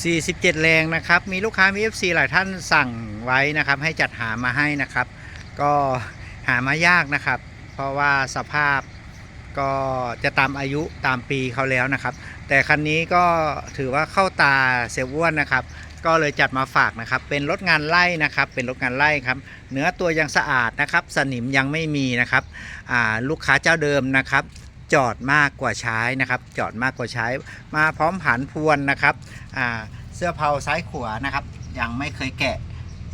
47 แรงนะครับ มีลูกค้ามี FC หลายท่านสั่งไว้นะครับ ให้จัดหามาให้นะครับ ก็หามายากนะครับ เพราะว่าสภาพก็จะตามอายุตามปีเขาแล้วนะครับ แต่คันนี้ก็ถือว่าเข้าตาเซลอ้วนนะครับ ก็เลยจัดมาฝากนะครับ เป็นรถงานไล่นะครับ เป็นรถงานไล่ครับ เนื้อตัวยังสะอาดนะครับ สนิมยังไม่มีนะครับลูกค้าเจ้าเดิมนะครับ จอดมากกว่าใช้นะครับ จอดมากกว่าใช้ มาพร้อมผันพวนนะครับเสื้อเผาซ้ายขวานะครับ ยังไม่เคยแกะ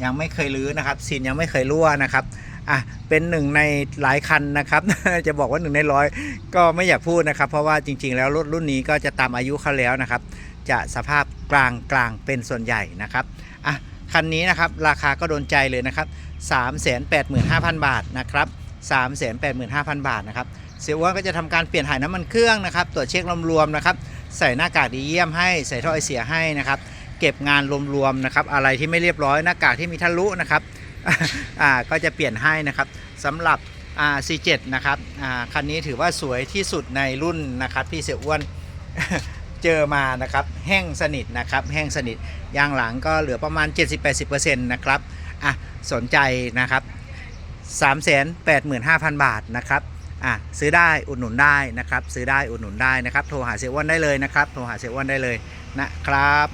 ยังไม่เคยรื้อนะครับซีนยังไม่เคยรั่วนะครับอะเป็นหนึ่งในหลายคันนะครับ จะบอกว่าหนึ่งในร้อยก็ไม่อยากพูดนะครับ เพราะว่าจริง ๆ แล้วรถรุ่นนี้ก็จะตามอายุเขาแล้วนะครับ จะสภาพกลางกลางๆเป็นส่วนใหญ่นะครับอะคันนี้นะครับราคาก็โดนใจเลยนะครับ 385,000 บาทนะครับ 385,000 บาทนะครับเสียอ้วนก็จะทำการเปลี่ยนถ่ายน้ำมันเครื่องนะครับตรวจเช็ครวมๆนะครับใส่หน้ากากดีเยี่ยมให้ใส่ท่อไอเสียให้นะครับเก็บงานรวมๆนะครับอะไรที่ไม่เรียบร้อยหน้ากากที่มีทะลุนะครับอ่าก็จะเปลี่ยนให้นะครับสำหรับอ่า C7 นะครับอ่าคันนี้ถือว่าสวยที่สุดในรุ่นนะครับที่เสียอ้วนเจอมานะครับแห้งสนิทนะครับแห้งสนิทยางหลังก็เหลือประมาณ 70-80%นะครับอะสนใจนะครับ 385,000 บาทนะครับอะซื้อได้อุดหนุนได้นะครับ ซื้อได้อุดหนุนได้นะครับ โทรหาเซเว่นได้เลยนะครับ โทรหาเซเว่นได้เลยนะครับ